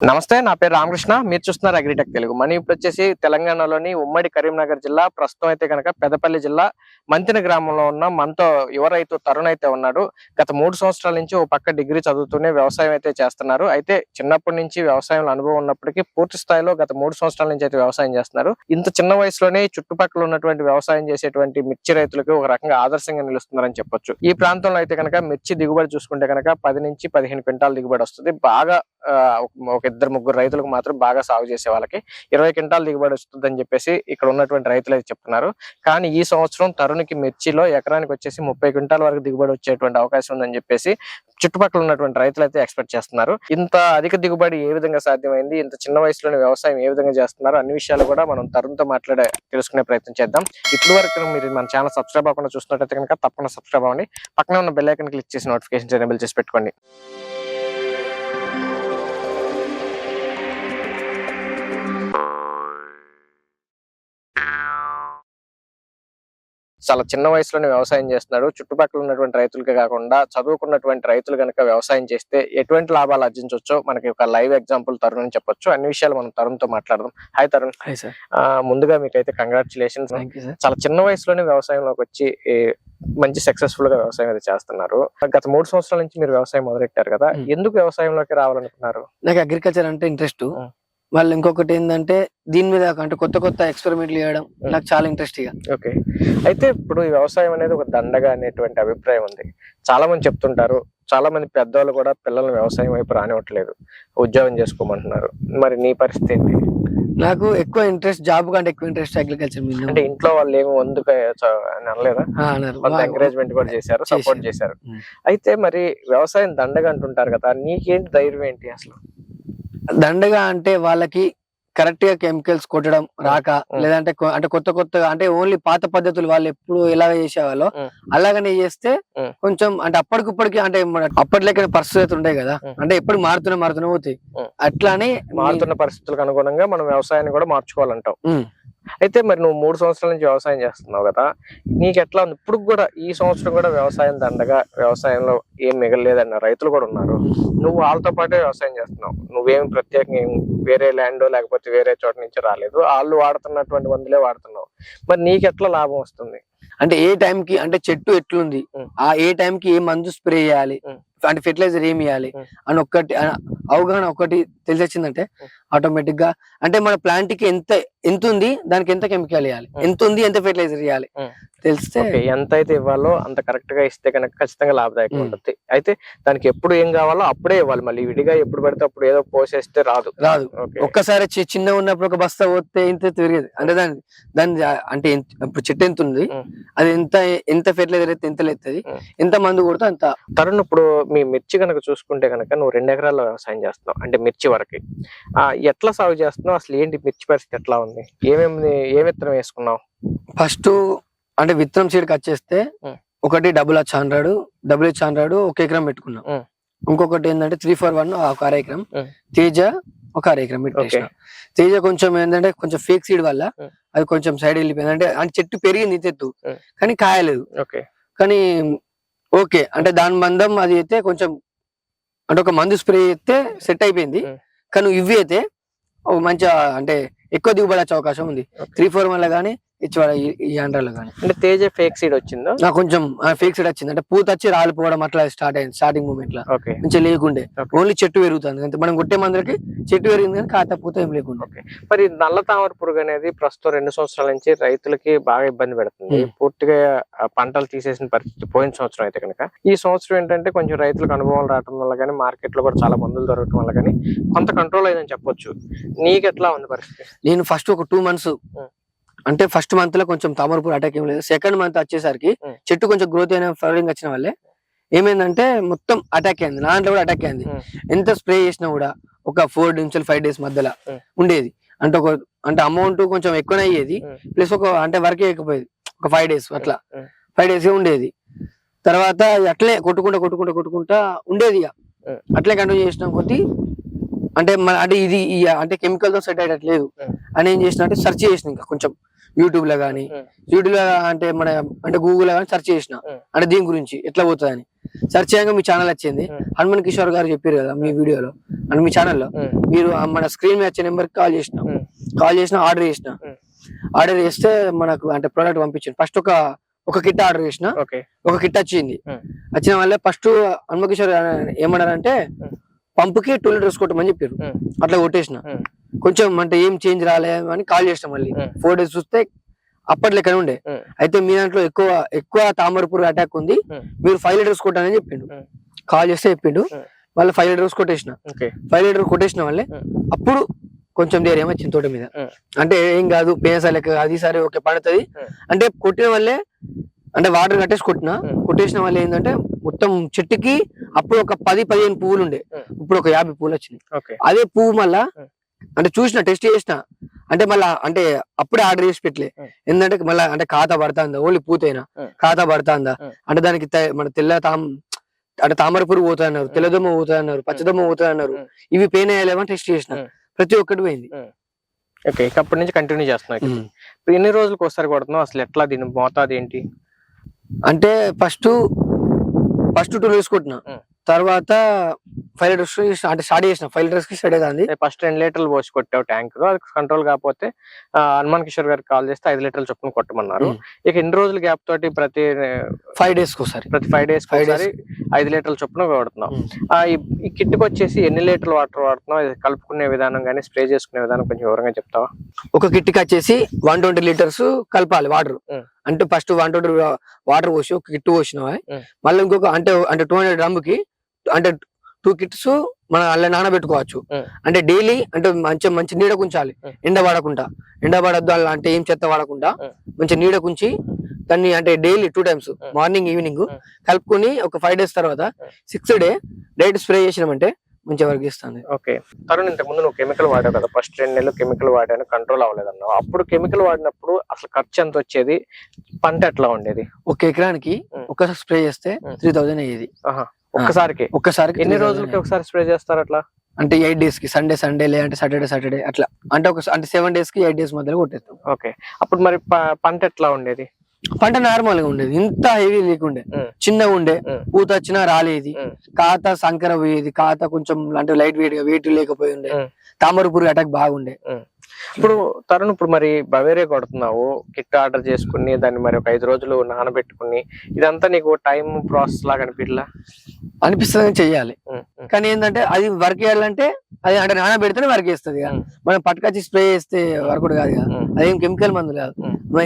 నమస్తే నా పేరు రామకృష్ణ. మీరు చూస్తున్నారు అగ్రిటెక్ తెలుగు. మనీ ఇప్పుడు వచ్చేసి తెలంగాణలోని ఉమ్మడి కరీంనగర్ జిల్లా ప్రస్తుతం అయితే కనుక పెదపల్లి జిల్లా మంతిన గ్రామంలో ఉన్న మనతో యువ రైతు తరుణ్ అయితే ఉన్నాడు. గత మూడు సంవత్సరాల నుంచి ఓ పక్క డిగ్రీ చదువుతూనే వ్యవసాయం అయితే చేస్తున్నారు. అయితే చిన్నప్పటి నుంచి వ్యవసాయంలో అనుభవం ఉన్నప్పటికీ పూర్తి స్థాయిలో గత మూడు సంవత్సరాల నుంచి అయితే వ్యవసాయం చేస్తున్నారు. ఇంత చిన్న వయసులోనే చుట్టుపక్కల ఉన్నటువంటి వ్యవసాయం చేసేటువంటి మిర్చి రైతులకు ఒక రకంగా ఆదర్శంగా నిలుస్తున్నారని చెప్పొచ్చు. ఈ ప్రాంతంలో అయితే కనుక మిర్చి దిగుబడి చూసుకుంటే కనుక పది నుంచి పదిహేను క్వింటాల దిగుబడి వస్తుంది. బాగా ఒక- ఇద్దరు ముగ్గురు రైతులకు మాత్రం బాగా సాగు చేసే వాళ్ళకి ఇరవై క్వింటాల దిగుబడి వస్తుందని చెప్పేసి ఇక్కడ ఉన్నటువంటి రైతులు అయితే చెప్తున్నారు. కానీ ఈ సంవత్సరం తరుణికి మిర్చిలో ఎకరానికి వచ్చేసి ముప్పై క్వింటాల వరకు దిగుబడి వచ్చేటువంటి అవకాశం ఉందని చెప్పేసి చుట్టుపక్కల ఉన్నటువంటి రైతులు అయితే ఎక్స్పెక్ట్ చేస్తున్నారు. ఇంత అధిక దిగుబడి ఏ విధంగా సాధ్యమైంది? ఇంత చిన్న వయసులోనే వ్యవసాయం ఏ విధంగా చేస్తున్నారు? అన్ని విషయాలు కూడా మనం తరుణ్తో మాట్లాడే తెలుసుకునే ప్రయత్నం చేద్దాం. ఇప్పటి వరకు మీరు మన ఛానల్ సబ్స్క్రైబ్ అవ్వకుండా చూస్తున్నట్టయితే కనుక తప్పకుండా సబ్స్క్రైబ్ అవ్వండి. పక్కనే ఉన్న బెల్ ఐకన్ క్లిక్ చేసి నోటిఫికేషన్ ఎనేబుల్ చేసి పెట్టుకోండి. చాలా చిన్న వయసులోనే వ్యవసాయం చేస్తున్నాడు చుట్టుపక్కల ఉన్నటువంటి రైతులకే కాకుండా చదువుకున్నటువంటి రైతులు కనుక వ్యవసాయం చేస్తే ఎటువంటి లాభాలు ఆర్జించవచ్చో మనకి ఒక లైవ్ ఎగ్జాంపుల్ తరుణ్ అని చెప్పొచ్చు. అన్ని విషయాలు మనం తరుణ్తో మాట్లాడదాం. హాయ్ తరుణ్. Hi sir. ఆ, ముందుగా మీకైతే కంగ్రాచులేషన్స్. సార్ చాలా చిన్న వయసులోనే వ్యవసాయంలోకి వచ్చి మంచి సక్సెస్ఫుల్గా వ్యవసాయం అయితే చేస్తున్నారు. గత మూడు సంవత్సరాల నుంచి మీరు వ్యవసాయం మొదలెట్టారు కదా మ్. ఎందుకు వ్యవసాయంలోకి రావాలనుకున్నారు? నాకు అగ్రికల్చర్ అంటే ఇంట్రెస్ట్. మళ్ళీ ఇంకొకటి ఏంటంటే దీని మీద అంటే కొత్త కొత్త ఎక్స్పెరిమెంట్లు చేయడం ఉం. నాకు చాలా ఇంట్రెస్ట్ ఇక. ఓకే. అయితే ఇప్పుడు ఈ వ్యవసాయం అనేది ఒక దండగా అనేటువంటి అభిప్రాయం ఉంది. చాలా మంది చెప్తుంటారు చాలా మంది పెద్దవాళ్ళు కూడా పిల్లల్ని వ్యవసాయం వైపు రానివ్వట్లేదు ఉద్యోగం చేసుకోమంటున్నారు. మరి నీ పరిస్థితి ఏంటి? నాకు ఎక్కువ ఇంట్రెస్ట్ జాబ్ కంటే ఎక్కువ ఇంట్రెస్ట్ అగ్రికల్చర్ మీద. అంటే ఇంట్లో వాళ్ళు ఏమి వందుకు అని అనలేదా? ఆ, అన్నారు వాళ్ళ వా- ఎంకరేజ్మెంట్ కూడా చేశారు సపోర్ట్ చేశారు. ఉం. అయితే మరి వ్యవసాయం దండగా అంటుంటారు కదా నీకేంటి ధైర్యం ఏంటి అసలు? దండగా అంటే వాళ్ళకి కరెక్ట్గా కెమికల్స్ కొట్టడం రాక. లేదంటే అంటే కొత్త కొత్తగా అంటే ఓన్లీ పాత పద్ధతులు వాళ్ళు ఎప్పుడు ఎలాగ చేసేవాళ్ళో. అలాగనే చేస్తే. కొంచెం అంటే అప్పటికిప్పటికి అంటే మన అప్పటిలెక్క పరిస్థితి ఉండే కదా. అంటే ఎప్పుడు మారుతూనే మారుతూనే పోతాయి. అట్లానే మారుతున్న పరిస్థితులకు అనుగుణంగా మనం వ్యవసాయాన్ని కూడా మార్చుకోవాలంటావు ఉం. అయితే మరి నువ్వు మూడు సంవత్సరాల నుంచి వ్యవసాయం చేస్తున్నావు కదా నీకు ఎట్లా ఉంది? ఇప్పుడు కూడా ఈ సంవత్సరం కూడా వ్యవసాయం దండగా వ్యవసాయంలో ఏం మిగలలేదన్న రైతులు కూడా ఉన్నారు. నువ్వు వాళ్ళతో పాటే వ్యవసాయం చేస్తున్నావు. నువ్వేం ప్రత్యేకంగా వేరే ల్యాండ్ లేకపోతే వేరే చోట నుంచి రాలేదు. వాళ్ళు వాడుతున్నటువంటి మందులే వాడుతున్నావు. మరి నీకు ఎట్లా లాభం వస్తుంది? అంటే ఏ టైం కి అంటే చెట్టు ఎట్లుంది. ఆ ఏ టైం కి ఏ మందు స్ప్రే చేయాలి. అంటే ఫెర్టిలైజర్ ఏమి ఇవ్వాలి. అని ఒక్కటి అవగాహన ఒకటి తెలిసొచ్చిందంటే ఉం. ఆటోమేటిక్గా అంటే మన ప్లాంట్కి ఎంత ఎంత ఉంది దానికి ఎంత కెమికల్ ఇవ్వాలి. ఎంత ఉంది ఎంత ఫెర్టిలైజర్ ఇవ్వాలి. తెలిస్తే ఎంత అయితే ఇవ్వాలో అంత కరెక్ట్గా ఇస్తే కనుక ఖచ్చితంగా లాభదాయకం. ఉంటుంది అయితే దానికి ఎప్పుడు ఏం కావాలో అప్పుడే ఇవ్వాలి మళ్ళీ విడిగా ఎప్పుడు పడితే అప్పుడు ఏదో పోసేస్తే రాదు రాదు ఒక్కసారి చిన్న ఉన్నప్పుడు ఒక బస్తా పోతే ఇంత తిరిగేది అంటే దాని దాని అంటే ఇప్పుడు చెట్టు ఎంత ఉంది. అది ఎంత ఎంత ఫెర్టిలైజర్ అయితే ఎంత లేస్తుంది ఉం. ఎంత మందు కొడితే అంత తరుణ్ ఇప్పుడు మీ మిర్చి కనుక చూసుకుంటే కనుక నువ్వు రెండు ఎకరాల్లో వ్యవసాయం చేస్తున్నావు అంటే మిర్చి వరకు. ఆ ఎట్లా సాగు చేస్తున్నావు? అసలు ఏంటి మిర్చి పరిస్థితి ఎట్లా ఉంది? ఏమేమి ఏ విత్తనం వేసుకున్నావు? ఫస్ట్ అంటే విత్తనం సీడ్కి వచ్చేస్తే ఉం. ఒకటి double H hundred double H hundred ఒక ఎకరం పెట్టుకున్నాం. ఇంకొకటి ఏంటంటే త్రీ ఫోర్ వన్ ఒక అర ఎకరం. తేజ ఒక అర ఎకరం పెట్టేసిన తేజ కొంచెం ఏంటంటే కొంచెం ఫేక్ సీడ్ వల్ల. అది కొంచెం సైడ్ వెళ్ళిపోయింది. అంటే అంటే చెట్టు పెరిగింది ఉం. కానీ కాయలేదు. ఓకే. కానీ ఓకే అంటే దాని మందం అది అయితే కొంచెం అంటే ఒక మందు స్ప్రే చేస్తే సెట్ అయిపోయింది. కానీ ఇవి అయితే మంచిగా అంటే ఎక్కువ దిగుబడి వచ్చే అవకాశం ఉంది. త్రీ ఫోర్ వన్లో కానీ ఇచ్చి ఈ కానీ. అంటే తేజ ఫేక్ సీడ్ వచ్చిందో? నాకు కొంచెం ఫేక్ సైడ్ వచ్చింది. అంటే పూత వచ్చి రాలిపోవడం అట్లా స్టార్ట్ అయింది స్టార్టింగ్ మూమెంట్లో. మంచిగా లేకుండే. ఓన్లీ చెట్టు పెరుగుతుంది. అంతే మనం కొట్టే మందులకి చెట్టు పెరిగింది కానీ కాత పూత ఏం లేకుండా. ఓకే. మరి నల్ల తామర పురుగు అనేది ప్రస్తుతం రెండు సంవత్సరాల నుంచి రైతులకి బాగా ఇబ్బంది పెడుతుంది. పూర్తిగా పంటలు తీసేసిన పరిస్థితి పోయిన సంవత్సరం అయితే కనుక. ఈ సంవత్సరం ఏంటంటే కొంచెం రైతులకు అనుభవం రావడం వల్ల కానీ మార్కెట్లో కూడా చాలా మందులు దొరకడం వల్ల కానీ కొంత కంట్రోల్ అయిందని చెప్పొచ్చు. నీకు ఎట్లా ఉంది పరిస్థితి? నేను ఫస్ట్ ఒక టూ మంత్స్. అంటే ఫస్ట్ మంత్లో కొంచెం తామరపూర్ అటాక్ ఏం లేదు సెకండ్ మంత్ వచ్చేసరికి. చెట్టు కొంచెం గ్రోత్ అయిన ఫ్లవరింగ్ వచ్చిన వల్లే ఏమైందంటే మొత్తం అటాక్ అయింది నా దాంట్లో కూడా అటాక్ అయింది. ఎంత స్ప్రే చేసినా కూడా ఒక ఫోర్ నుంచి ఫైవ్ డేస్ మధ్యలో. ఉండేది అంటే ఒక అంటే అమౌంట్ కొంచెం ఎక్కువనే అయ్యేది. ప్లస్ ఒక అంటే వర్క్ చేయకపోయేది ఒక ఫైవ్ డేస్ అట్లా. ఫైవ్ డేస్ ఉండేది తర్వాత అట్లే కొట్టుకుంటా కొట్టుకుంటా కొట్టుకుంటా ఉండేది ఇక. అట్లే కంటిన్యూ చేసిన కొద్దీ అంటే మన అంటే ఇది అంటే కెమికల్తో సెట్ అయ్యట్లేదు Hmm. అని ఏం చేసిన అంటే సెర్చ్ చేసిన ఇంకా కొంచెం యూట్యూబ్లో గానీ Hmm. యూట్యూబ్లో అంటే మన అంటే గూగుల్లో కానీ సెర్చ్ చేసిన. అంటే దీని గురించి ఎట్లా పోతుంది అని సెర్చ్ చేయగా మీ ఛానల్ వచ్చింది. హనుమన్ కిషోర్ గారు చెప్పారు కదా మీ వీడియోలో అంటే మీ ఛానల్లో మీరు మన స్క్రీన్ మీద వచ్చే నెంబర్ కాల్ చేసిన కాల్ చేసిన ఆర్డర్ చేసిన. ఆర్డర్ చేస్తే మనకు అంటే ప్రోడక్ట్ పంపించింది ఫస్ట్ ఒక ఒక కిట్ ఆర్డర్ చేసిన ఒక కిట్ వచ్చింది. వచ్చిన వల్ల ఫస్ట్ హనుమకిషోర్ ఏమన్నారంటే. పంపుకి టూ లీటర్స్ కొట్టమని చెప్పారు. అట్లా కొట్టేసిన. కొంచెం అంటే ఏం చేంజ్ రాలే అని కాల్ చేసిన మళ్ళీ. ఫోర్ డేస్ చూస్తే అప్పటి లెక్కనే ఉండే. అయితే మీ దాంట్లో ఎక్కువ ఎక్కువ తామరపూర్ అటాక్ ఉంది. మీరు ఫైవ్ లీటర్స్ కొట్టానని చెప్పిండు. కాల్ చేస్తే చెప్పిండు. మళ్ళీ ఫైవ్ లీటర్స్ కొట్టేసిన ఫైవ్ లీటర్ కొట్టేసిన వాళ్ళే. అప్పుడు కొంచెం ధైర్యం వచ్చింది తోట మీద. అంటే ఏం కాదు పేసా లెక్క అది సరే ఓకే పడుతుంది. అంటే కొట్టిన వల్లే అంటే వాటర్ కట్టేసి కొట్టిన. కొట్టేసిన వల్ల ఏంటంటే మొత్తం చెట్టుకి అప్పుడు ఒక పది పదిహేను పువ్వులు ఉండే. ఇప్పుడు ఒక యాభై పువ్వులు వచ్చినాయి అదే పువ్వు మళ్ళా. అంటే చూసిన టెస్ట్ చేసిన. అంటే మళ్ళా అంటే అప్పుడే ఆర్డర్ చేసి పెట్టలే. ఎందుకంటే మళ్ళా అంటే ఖాతా పడుతుందా? ఓన్లీ పూతైనా. ఖాతా పడుతుందా. అంటే దానికి మన తెల్ల తాం అంటే తామర పురుగు పోతుంది అన్నారు తెల్లదొమ్మ పోతుంది అన్నారు పచ్చదొమ్మ పోతుంది అన్నారు. ఇవి పెయిన్ అయ్యలేమని టెస్ట్ చేసిన. ప్రతి ఒక్కటి పోయింది. ఓకే అప్పటి నుంచి కంటిన్యూ చేస్తున్నాయి ఇప్పుడు ఎన్ని రోజులకు ఒకసారి కొడుతున్నావు? అసలు ఎట్లా దీని మోతాదు ఏంటి? అంటే ఫస్ట్ ఫస్ట్ టూ ఉమ్. తర్వాత ఫైవ్ లీటర్స్ అంటే స్టార్ట్ చేసిన ఫైవ్ లీటర్స్కి స్టార్ట్ అవుతుంది. ఫస్ట్ రెండు లీటర్లు పోసి కొట్టావు ట్యాంక్ అది కంట్రోల్ కాకపోతే హనుమాన్ కిషోర్ గారికి కాల్ చేస్తే ఐదు లీటర్లు చొప్పున కొట్టమన్నారు. ఇక ఎన్ని రోజుల గ్యాప్ తోటి ప్రతి ఫైవ్ డేస్కి ఒకసారి. ప్రతి ఫైవ్ డేస్ Five ఒకసారి ఐదు లీటర్ల చొప్పున కొడుతున్నాం ఈ- కిట్కి వచ్చేసి ఎన్ని లీటర్లు వాటర్ వాడుతున్నావు? ఇది కలుపుకునే విధానం కానీ స్ప్రే చేసుకునే విధానం కొంచెం వివరంగా చెప్తావా? ఒక కిట్కి వచ్చేసి వన్ ట్వంటీ లీటర్స్ కలపాలి వాటర్. అంటే ఫస్ట్ వన్ ట్వంటీ వాటర్ పోసి ఒక కిట్ పోసినావా. మళ్ళీ ఇంకొక అంటే అంటే టూ హండ్రెడ్ డ్రమ్కి అంటే టూ కిట్స్ మనం అలా నానబెట్టుకోవచ్చు. అంటే డైలీ అంటే మంచి మంచి నీడ కుంచాలి. ఎండ పడకుండా ఎండ పడద్దు అలా అంటే ఏం చెత్త పడకుండా. మంచి నీడ కుంచి దాన్ని అంటే daily two times. Morning evening. కలుపుకొని ఒక ఫైవ్ డేస్ తర్వాత um. Sixth day direct spray చేసినామంటే మంచి వర్క్ ఇస్తుంది ఓకే తరుణ్ ఇంతకు ముందు నువ్వు కెమికల్ వాడావు కదా ఫస్ట్ రెండు నెలలు కెమికల్ వాడాను కంట్రోల్ అవ్వలేదు అన్నావు అప్పుడు కెమికల్ వాడినప్పుడు అసలు ఖర్చు ఎంత వచ్చేది పంట ఎట్లా ఉండేది ఒక ఎకరానికి. ఒకసారి స్ప్రే చేస్తే. త్రీ థౌజండ్ అయ్యేది ఒక్కసారికి. ఒక్కసారికి ఎన్ని 3,000 రోజులకి ఒకసారి స్ప్రే చేస్తారు అట్లా? అంటే ఎయిట్ డేస్కి సండే సండే లేదంటే సాటర్డే సాటర్డే అట్లా. అంటే ఒక అంటే సెవెన్ డేస్కి ఎయిట్ డేస్ మధ్యలో కొట్టేస్తాం. ఓకే. అప్పుడు మరి పంట ఎట్లా ఉండేది? పంట నార్మల్గా ఉండేది. ఇంత హెవీ లేకుండే. చిన్నగా ఉండే. పూత వచ్చినా రాలేది. కాత సంకర పోయేది. కాత కొంచెం అంటే లైట్ వెయిట్గా వెయిట్ లేకపోయి ఉండే. తామర పురుగు అటాక్ బాగుండే ఇప్పుడు తరుణ్ ఇప్పుడు మరి బవేరే కొడుతున్నావు. కిట్ ఆర్డర్ చేసుకుని దాన్ని మరి ఒక ఐదు రోజులు నానబెట్టుకుని ఇదంతా నీకు టైం ప్రాసెస్ లాగా అనిపించలా అనిపిస్తుంది చెయ్యాలి కానీ ఏంటంటే అది వర్క్ చేయాలంటే అది అంటే నాన పెడితేనే వర్క్ చేస్తుంది. మనం పట్టుకొచ్చి స్ప్రే చేస్తే వర్క్ కాదు కదా. అదేం కెమికల్ మందు కాదు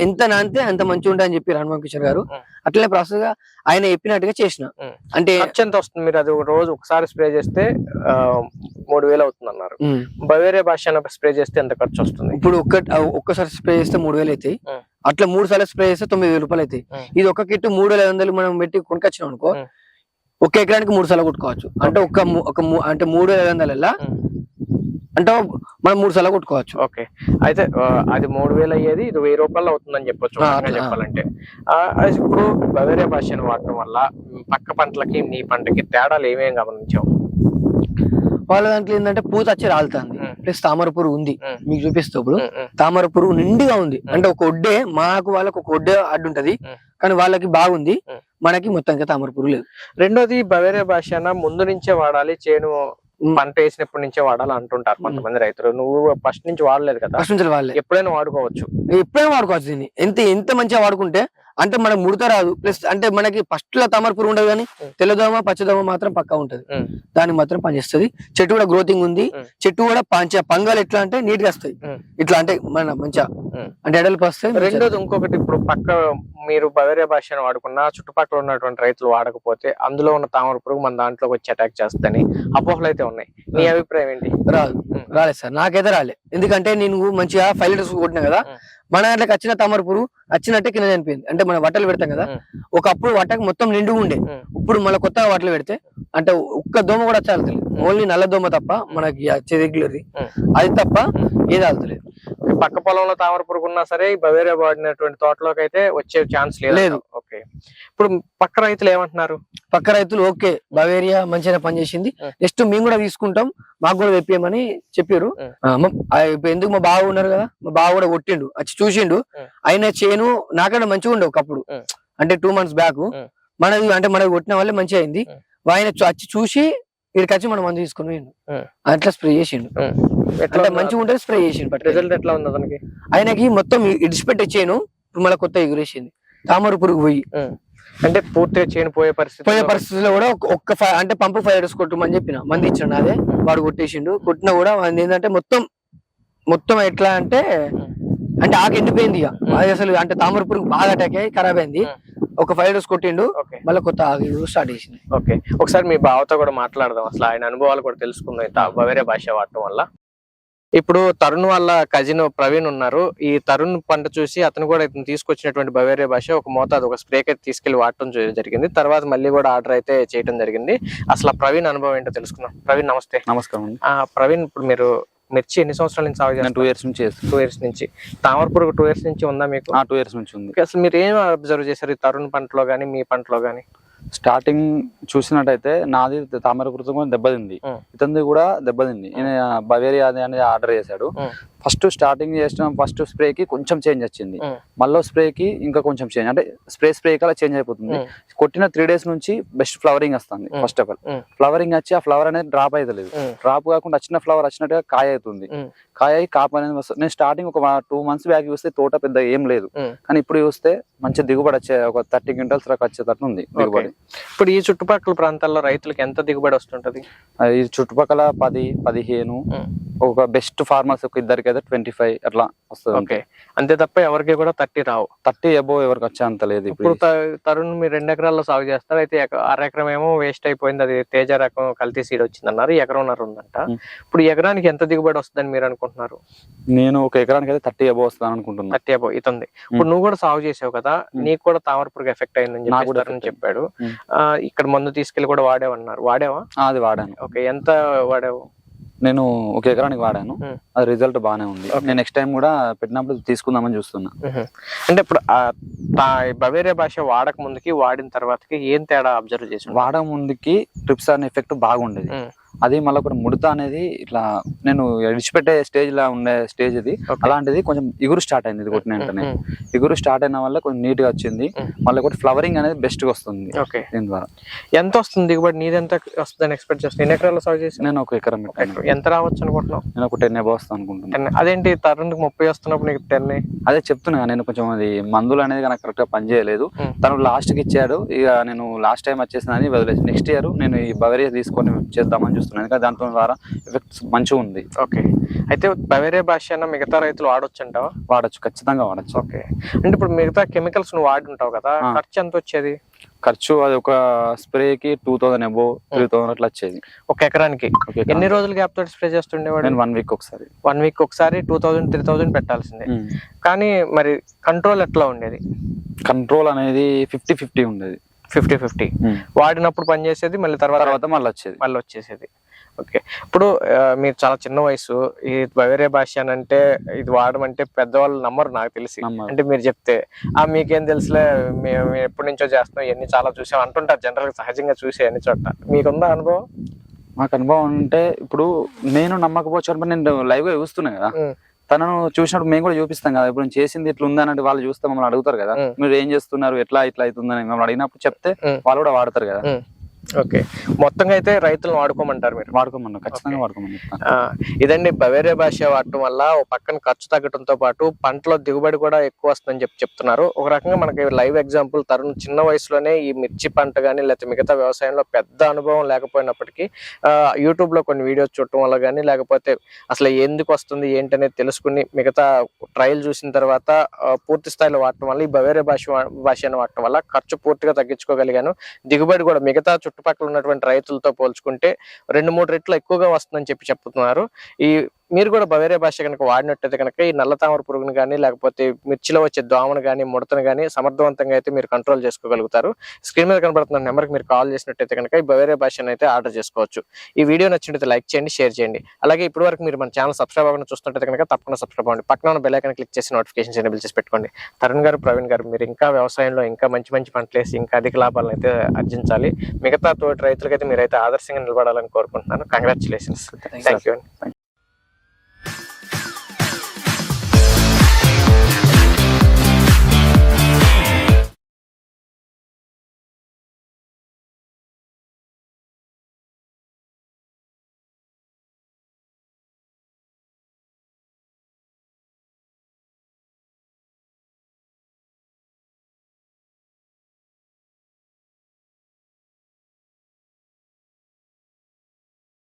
ఎంత నానితే అంత మంచిగా ఉంటుంది అని చెప్పి హనుమాన్ కిషోర్ గారు. అట్లనే ప్రాసెస్గా ఆయన చెప్పినట్టుగా చేసిన. అంటే ఎంత వస్తుంది మీరు అది ఒక రోజు ఒకసారి స్ప్రే చేస్తే మూడు వేలు అవుతుంది అన్నారు బవేరే భాష స్ప్రే చేస్తే ఎంత ఖర్చు వస్తుంది ఇప్పుడు ఒక్క ఒక్కసారి స్ప్రే చేస్తే మూడు వేలు అవుతాయి. అట్లా మూడు సార్లు స్ప్రే చేస్తే తొమ్మిది వేల రూపాయలు అవుతాయి. ఇది ఒక కిట్ మూడు వేల ఐదు వందలు మనం పెట్టి కొనుకొచ్చినాం అనుకో. ఒక ఎకరానికి మూడు సార్లు కొట్టుకోవచ్చు. అంటే ఒక ము- అంటే మూడు వేల ఐదు వందల. అంటే మనం మూడు సార్లు కొట్టుకోవచ్చు. ఓకే. అయితే అది మూడు వేలు అయ్యేది ఇది వెయ్యి రూపాయలు అవుతుందని చెప్పొచ్చు ఒక చెప్పాలంటే. ఇప్పుడు బవేరే భాషను వాడటం వల్ల పక్క పంటలకి నీ పంటకి తేడాలు ఏమేమి గమనించావు? వాళ్ళ దాంట్లో ఏంటంటే పూత వచ్చి రాలుతుంది. ప్లస్ తామర పురుగు ఉంది. మీకు చూపిస్తే ఇప్పుడు. తామర పురుగు నిండుగా ఉంది. అంటే ఒక ఒడ్డే మాకు వాళ్ళకి ఒక ఒడ్డే అడ్డు ఉంటది ఉమ్. కానీ వాళ్ళకి బాగుంది. మనకి మొత్తానికి తామర పురుగు లేదు. రెండోది బవేరే భాష ముందు నుంచే వాడాలి చేను. పంట వేసినప్పటి నుంచే వాడాలి అంటుంటారు కొంతమంది రైతులు. నువ్వు ఫస్ట్ నుంచి వాడలేదు కదా? ఫస్ట్ నుంచి వాళ్ళే ఎప్పుడైనా వాడుకోవచ్చు. ఎప్పుడైనా వాడుకోవచ్చు దీన్ని. ఎంత ఎంత మంచిగా వాడుకుంటే అంటే మనకు ముడత రాదు ప్లస్ అంటే మనకి ఫస్ట్లో తామర పురుగు ఉండదు కానీ. తెల్లదోమ పచ్చదోమ మాత్రం పక్కా ఉంటది. దానికి మాత్రం పనిచేస్తుంది చెట్టు కూడా గ్రోతింగ్ ఉంది. చెట్టు కూడా పంచ పంగాలు ఎట్లా అంటే నీట్గా వస్తాయి. ఇట్లా అంటే మన మంచిగా. అంటే ఎడల్పు వస్తాయి. రెండోది ఇంకొకటి ఇప్పుడు పక్క మీరు బవేరే భాషను వాడుకున్నా చుట్టుపక్కల ఉన్నటువంటి రైతులు వాడకపోతే అందులో ఉన్న తామర పురుగు మన దాంట్లోకి వచ్చి అటాక్ చేస్తని అపోహలు అయితే ఉన్నాయి నీ అభిప్రాయం ఏంటి రాదు. రాలేదు సార్ నాకైతే రాలే ఎందుకంటే నేను మంచిగా ఫైవ్ లీటర్స్ కొట్టినా కదా. మన దాంట్లోకి వచ్చిన తామర పురుగు వచ్చినట్టే కింద చనిపోయింది. అంటే మన వట్టలు పెడతాం కదా. ఒకప్పుడు వట్టకు మొత్తం నిండు ఉండే. ఇప్పుడు మళ్ళీ కొత్తగా వట్టలు పెడితే అంటే ఒక్క దోమ కూడా చాలుతలేదు ఓన్లీ నల్ల దోమ తప్ప మనకి వచ్చే రెగ్యులర్ ఉమ్. అది తప్ప ఏది ఆలుతలేదు పక్క పొలంలో తామర పురుగు ఉన్నా సరే బవేరే వాడినటువంటి తోటలోకి అయితే వచ్చే ఛాన్స్ లేదు. ఇప్పుడు పక్క రైతులు ఏమంటున్నారు పక్క రైతులు ఓకే బవేరియా మంచిగా పనిచేసింది. నెక్స్ట్ మేము కూడా తీసుకుంటాం మాకు కూడా తెప్పియమని చెప్పారు ఎందుకు మా బావ ఉన్నారు కదా మా బావ కూడా కొట్టిండు వచ్చి చూసిండు. ఆయన చేను నాకన్నా మంచిగా ఉండే ఒకప్పుడు. అంటే టూ మంత్స్ బ్యాక్. మనది అంటే మనది కొట్టిన వల్లే మంచిగా అయింది. ఆయన వచ్చి చూసి ఇక్కడికి వచ్చి మనం మందు తీసుకుని పోయిండు. అట్లా స్ప్రే చేసిండు ఎట్లా మంచిగా ఉంటుంది స్ప్రే చేసిండు. రిజల్ట్ ఎట్లా ఉంది అతనికి ఆయనకి మొత్తం ఇడిచిపెట్టి ఇప్పుడు మళ్ళీ కొత్త ఎగురేసింది తామర పురుగు పోయి అంటే పూర్తిగా చేయని పోయే పరిస్థితి పోయే పరిస్థితుల్లో కూడా ఒక- ఒక్క అంటే పంపు ఫైవ్ హండ్రెడ్స్ కొట్టమని చెప్పిన. మంది ఇచ్చాడు అదే వాడు కొట్టేసిండు. కొట్టినా కూడా ఏంటంటే మొత్తం మొత్తం ఎట్లా అంటే అంటే ఆకు ఎండిపోయింది ఇక. అది అసలు అంటే తామర పురుగు బాగా అటాక్ అయ్యి ఖరాబ్ అయింది. ఒక ఫైవ్ హండ్రెడ్స్ కొట్టిండు. మళ్ళీ కొత్త ఆకు స్టార్ట్ చేసింది. ఓకే. ఒకసారి మీ బావతో కూడా మాట్లాడదాం. అసలు ఆయన అనుభవాలు కూడా తెలుసుకుందాం. వేరే భాష వాడటం వల్ల. ఇప్పుడు తరుణ్ వాళ్ళ కజిన్ ప్రవీణ్ ఉన్నారు. ఈ తరుణ్ పంట చూసి అతను కూడా ఇతను తీసుకొచ్చినటువంటి బవేరియా భాష ఒక మోతాదు ఒక స్ప్రే అయితే తీసుకెళ్ళి వాడటం జరిగింది. తర్వాత మళ్ళీ కూడా ఆర్డర్ అయితే చేయడం జరిగింది. అసలు ఆ ప్రవీణ్ అనుభవం ఏంటో తెలుసుకుందాం. ప్రవీణ్ నమస్తే. నమస్కారం ప్రవీణ్ ఇప్పుడు మీరు మిర్చి ఎన్ని సంవత్సరాల నుంచి సాగు చేస్తారు టూ ఇయర్స్ నుంచి టూ ఇయర్స్ నుంచి. తామర పురుగు టూ ఇయర్స్ నుంచి ఉందా మీకు? టూ ఇయర్స్ నుంచి ఉంది. అసలు మీరు ఏం అబ్జర్వ్ చేశారు ఈ తరుణ్ పంటలో గానీ మీ పంటలో గానీ? స్టార్టింగ్ చూసినట్టయితే నాది తామర పురుగు దెబ్బతింది ఉం. ఇతంది కూడా దెబ్బతింది బవేరియా అది అనేది ఆర్డర్ చేశాడు. ఫస్ట్ స్టార్టింగ్ చేసిన ఫస్ట్ స్ప్రే కి కొంచెం చేంజ్ వచ్చింది. మళ్ళీ స్ప్రే కి ఇంకా కొంచెం చేంజ్ అంటే స్ప్రే స్ప్రే కల్లా చేంజ్ అయిపోతుంది. కొట్టిన త్రీ డేస్ నుంచి బెస్ట్ ఫ్లవరింగ్ వస్తుంది. First of all. ఫ్లవరింగ్ వచ్చి ఆ ఫ్లవర్ అనేది డ్రాప్ అవుతలేదు ఉం. డ్రాప్ కాకుండా వచ్చిన ఫ్లవర్ వచ్చినట్టుగా కాయ అవుతుంది. కాయ కాపు అనేది వస్తుంది నేను స్టార్టింగ్ ఒక టూ మంత్స్ బ్యాక్ చూస్తే తోట పెద్ద ఏం లేదు. కానీ ఇప్పుడు చూస్తే మంచి దిగుబడి వచ్చే ఒక థర్టీ క్వింటల్స్ దాకా వచ్చేటట్టు ఉంది దిగుబడి ఇప్పుడు ఈ చుట్టుపక్కల ప్రాంతాల్లో రైతులకు ఎంత దిగుబడి వస్తుంటది ఈ చుట్టుపక్కల పది పదిహేను. ఒక బెస్ట్ ఫార్మర్స్ ఒక ఇద్దరికి అయితే ట్వంటీ ఫైవ్ అట్లా వస్తుంది ఓకే. అంతే తప్ప ఎవరికి కూడా థర్టీ రావు. థర్టీ అబో ఎవరికి వచ్చే అంత లేదు ఇప్పుడు. తరుణ్ మీరు రెండు ఎకరాల్లో సాగు చేస్తారు. అయితే ఎకరం ఏమో వేస్ట్ అయిపోయింది. అది తేజ రకం కల్తీ సీడ్ వచ్చింది అన్నారు ఎకరంన్నర ఉందంట. ఇప్పుడు ఎకరానికి ఎంత దిగుబడి వస్తుందని మీరు అనుకుంటున్నారు? నేను ఒక ఎకరానికి అయితే థర్టీ అబో వస్తాను అనుకుంటున్నా. థర్టీ అబో ఇతుంది. ఇప్పుడు నువ్వు కూడా సాగు చేసావు కదా. నీకు కూడా తామర పురుగు ఎఫెక్ట్ అయిందని చెప్పి చెప్పాడు. ఇక్కడ మందు తీసుకెళ్ళి కూడా వాడేవన్నారు. వాడేవా? అది వాడాను. ఓకే. ఎంత వాడావు? నేను ఒక ఎకరానికి వాడాను. అది రిజల్ట్ బాగానే ఉంది. నేను నెక్స్ట్ టైం కూడా పెట్టినప్పుడు తీసుకుందామని చూస్తున్నా. అంటే ఇప్పుడు బవేరియా భాష వాడక ముందుకి వాడిన తర్వాతకి ఏం తేడా అబ్జర్వ్ చేసి? వాడక ముందుకి ట్రిప్స్ అనే ఎఫెక్ట్ బాగుండేది. అది మళ్ళీ ఒక ముడత అనేది ఇట్లా నేను విడిచిపెట్టే స్టేజ్ లా ఉండే స్టేజ్ ఇది. అలాంటిది కొంచెం ఇగురు స్టార్ట్ అయింది ఇది కొట్టిన వెంటనే. ఇగురు స్టార్ట్ అయిన వల్ల కొంచెం నీట్గా వచ్చింది. మళ్ళీ ఒకటి ఫ్లవరింగ్ అనేది బెస్ట్గా వస్తుంది ఓకే. దీని ద్వారా. ఎంత వస్తుంది దిగుబడి? నీది ఎంత వస్తుందని ఎక్స్పెక్ట్ చేస్తాను ఎన్ని ఎకరాలు సాగు చేసి నేను ఒక ఎకరం ఎంత రావచ్చు అనుకుంటున్నావు? నేను ఒక టెన్ అబౌ వస్తాను అనుకుంటున్నాను టెన్. అదేంటి? తరుణ్కి ముప్పై వస్తున్నప్పుడు నీకు టెన్ అదే చెప్తున్నా నేను కొంచెం అది మందులు అనేది నాకు కరెక్ట్గా పనిచేయలేదు. తను లాస్ట్కి ఇచ్చాడు. ఇక నేను లాస్ట్ టైం వచ్చేసిన అని వదిలేసి నెక్స్ట్ ఇయర్ నేను ఈ బవరియా తీసుకొని చేద్దామని చూస్తున్నాను ఎందుకంటే దాంతో ద్వారా ఎఫెక్ట్స్ మంచిగా ఉంది. ఓకే. అయితే బవేరియా భాష అన్న మిగతా రైతులు వాడొచ్చు అంటావా వాడచ్చు ఖచ్చితంగా వాడచ్చు. ఓకే. అంటే ఇప్పుడు మిగతా కెమికల్స్ నువ్వు వాడి ఉంటావు కదా. ఖర్చు ఎంత వచ్చేది? ఖర్చు అది ఒక స్ప్రే కి టూ థౌసండ్ అబో త్రీ థౌసండ్ అట్లా వచ్చేది. ఒక ఎకరానికి. ఒక ఎకరానికి. ఎన్ని రోజులు గ్యాప్ తోటి స్ప్రే చేస్తుండేవాడు? నేను వన్ వీక్ ఒకసారి. వన్ వీక్ ఒకసారి టూ థౌసండ్ త్రీ థౌసండ్ పెట్టాల్సిందే. కానీ మరి కంట్రోల్ ఎట్లా ఉండేది? కంట్రోల్ అనేది ఫిఫ్టీ ఫిఫ్టీ ఉండేది. Fifty fifty. వాడినప్పుడు పనిచేసేది మళ్ళీ తర్వాత తర్వాత మళ్ళీ వచ్చేది. మళ్ళీ వచ్చేసేది. ఓకే. ఇప్పుడు మీరు చాలా చిన్న వయసు ఈ బవేరియా భాష అని అంటే ఇది వాడమంటే పెద్దవాళ్ళు నమ్మరు నాకు తెలిసి. అంటే మీరు చెప్తే ఆ మీకేం తెలుసులే మేము ఎప్పటి నుంచో చేస్తున్నాం ఇవన్నీ చాలా చూసాం అంటుంటారు జనరల్గా సహజంగా చూసే అన్ని చోట్ల. మీకుందా అనుభవం? మాకు అనుభవం అంటే ఇప్పుడు నేను నమ్మకపోవచ్చు అంటే నేను లైవ్గా చూస్తున్నా కదా. ఉం. తనను చూసినప్పుడు మేము కూడా చూపిస్తాం కదా ఇప్పుడు చేసింది ఇట్లా ఉందనంటే వాళ్ళు చూస్తే మమ్మల్ని అడుగుతారు కదా. మీరు ఏం చేస్తున్నారు ఎట్లా ఇట్లా అవుతుందని మమ్మల్ని అడిగినప్పుడు చెప్తే. వాళ్ళు కూడా వాడతారు కదా. ఓకే. మొత్తంగా అయితే రైతులను వాడుకోమంటారు మీరు? వాడుకోమన్నా ఖచ్చితంగా. వాడుకోమని ఇదండి బవేరియా భాష వాడటం వల్ల ఒక పక్కన ఖర్చు తగ్గడంతో పాటు పంటలో దిగుబడి కూడా ఎక్కువ వస్తుందని చెప్పి చెప్తున్నారు. ఒక రకంగా మనకి లైవ్ ఎగ్జాంపుల్ తరుణ్ చిన్న వయసులోనే ఈ మిర్చి పంట కానీ లేకపోతే మిగతా వ్యవసాయంలో పెద్ద అనుభవం లేకపోయినప్పటికీ ఆ, యూట్యూబ్లో కొన్ని వీడియోస్ చూడటం వల్ల కానీ లేకపోతే అసలు ఎందుకు వస్తుంది ఏంటనేది తెలుసుకుని మిగతా ట్రయల్ చూసిన తర్వాత పూర్తి స్థాయిలో వాడటం వల్ల ఈ బవేరియా భాష భాషను వాడటం వల్ల ఖర్చు పూర్తిగా తగ్గించుకోగలిగాను. దిగుబడి కూడా మిగతా చుట్టుపక్కల ఉన్నటువంటి రైతులతో పోల్చుకుంటే రెండు మూడు రెట్లు ఎక్కువగా వస్తుందని చెప్పి చెప్తున్నారు. ఈ మీరు కూడా బవేరియా భాష కనుక వాడినట్టయితే కనుక ఈ నల్ల తామర పురుగును కానీ లేకపోతే మిర్చిలో వచ్చే దోమను కానీ ముడతను కానీ సమర్థవంతంగా అయితే మీరు కంట్రోల్ చేసుకోగలుగుతారు. స్క్రీన్ మీద కనబడుతున్న నెంబర్కి మీరు కాల్ చేసినట్టయితే కనుక ఈ బవేరియా భాషను అయితే ఆర్డర్ చేసుకోవచ్చు. ఈ వీడియో నచ్చినట్లయితే లైక్ చేయండి షేర్ చేయండి. అలాగే ఇప్పటి వరకు మీరు మన ఛానల్ సబ్స్క్రైబ్ అవ్వకుండా చూస్తుంటే కనుక తప్పకుండా సబ్స్క్రైబ్ అవ్వండి. పక్కన ఉన్న బెల్ ఐకాన్ క్లిక్ చేసి నోటిఫికేషన్స్ ఎనేబుల్ చేసి పెట్టుకోండి. తరుణ్ గారు ప్రవీణ్ గారు మీరు ఇంకా వ్యవసాయంలో ఇంకా మంచి మంచి పంటలు వేసి ఇంకా అధిక లాభాలను అయితే ఆర్జించాలి. మిగతా తోటి రైతులకైతే మీరైతే ఆదర్శంగా నిలబడాలని కోరుకుంటున్నాను. Congratulations thank you